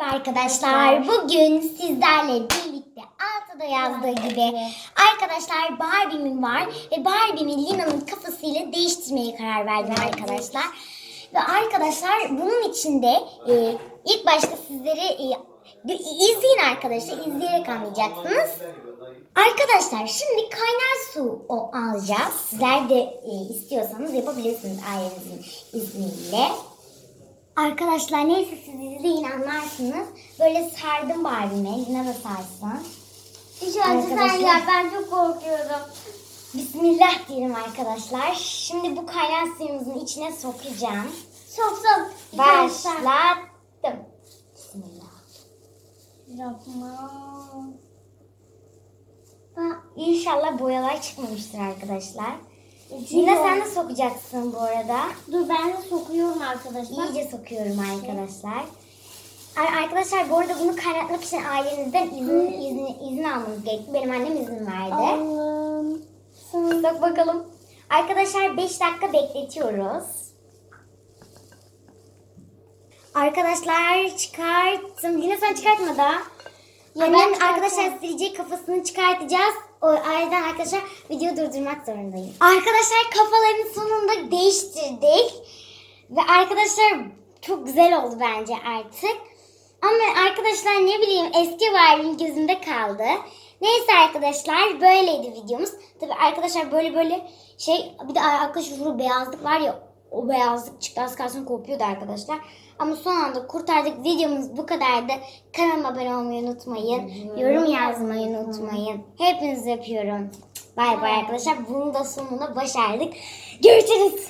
Arkadaşlar bugün sizlerle birlikte altıda yazdığı gibi arkadaşlar Barbie'min var ve Barbie'mi Lina'nın kafasıyla değiştirmeye karar verdim arkadaşlar. Ve arkadaşlar bunun için de e, ilk başta sizleri e, izleyin arkadaşlar izleyerek anlayacaksınız. Arkadaşlar şimdi kaynar su o alacağız. Sizler de e, istiyorsanız yapabilirsiniz ailenizin izniyle. Arkadaşlar neyse siz izleyin anlarsınız. Böyle sardım Barbie'me. Lina da sarsın. Önce sen yap ben çok korkuyorum. Bismillah diyelim arkadaşlar. Şimdi bu kaynar suyumuzun içine sokacağım. Sok sok. Başlattım. Bismillah. Yapma. İnşallah boyalar çıkmamıştır arkadaşlar. O- sen de sokacaksın bu arada. Dur ben de sokuyorum arkadaşlar. İyice sokuyorum arkadaşlar. Ar- Arkadaşlar bu arada bunu kaynatmak için ailenizden izin, izin, izin almanız gerekti. Benim annem izin verdi. Allah'ım. Bak bakalım. Arkadaşlar 5 dakika bekletiyoruz. Arkadaşlar çıkarttım. Yine sen çıkartma da. Ya ben Annem çıkartacağım. arkadaşlar silecek kafasını çıkartacağız. O yüzden arkadaşlar videoyu durdurmak zorundayım. Arkadaşlar kafalarını sonunda değiştirdik. Ve arkadaşlar çok güzel oldu bence artık. Ama arkadaşlar ne bileyim eski Barbie'nin gözümde kaldı. Neyse arkadaşlar böyleydi videomuz. Tabi arkadaşlar böyle böyle şey bir de arkadaşlar şurada beyazlık var ya o beyazlık çıktı az kalsın kopuyordu arkadaşlar. Ama son anda kurtardık. Videomuz bu kadardı. Kanalıma abone olmayı unutmayın. Yorum yazmayı unutmayın. Hepinizi öpüyorum. Bay bay arkadaşlar. Bunu da sonunda başardık. Görüşürüz.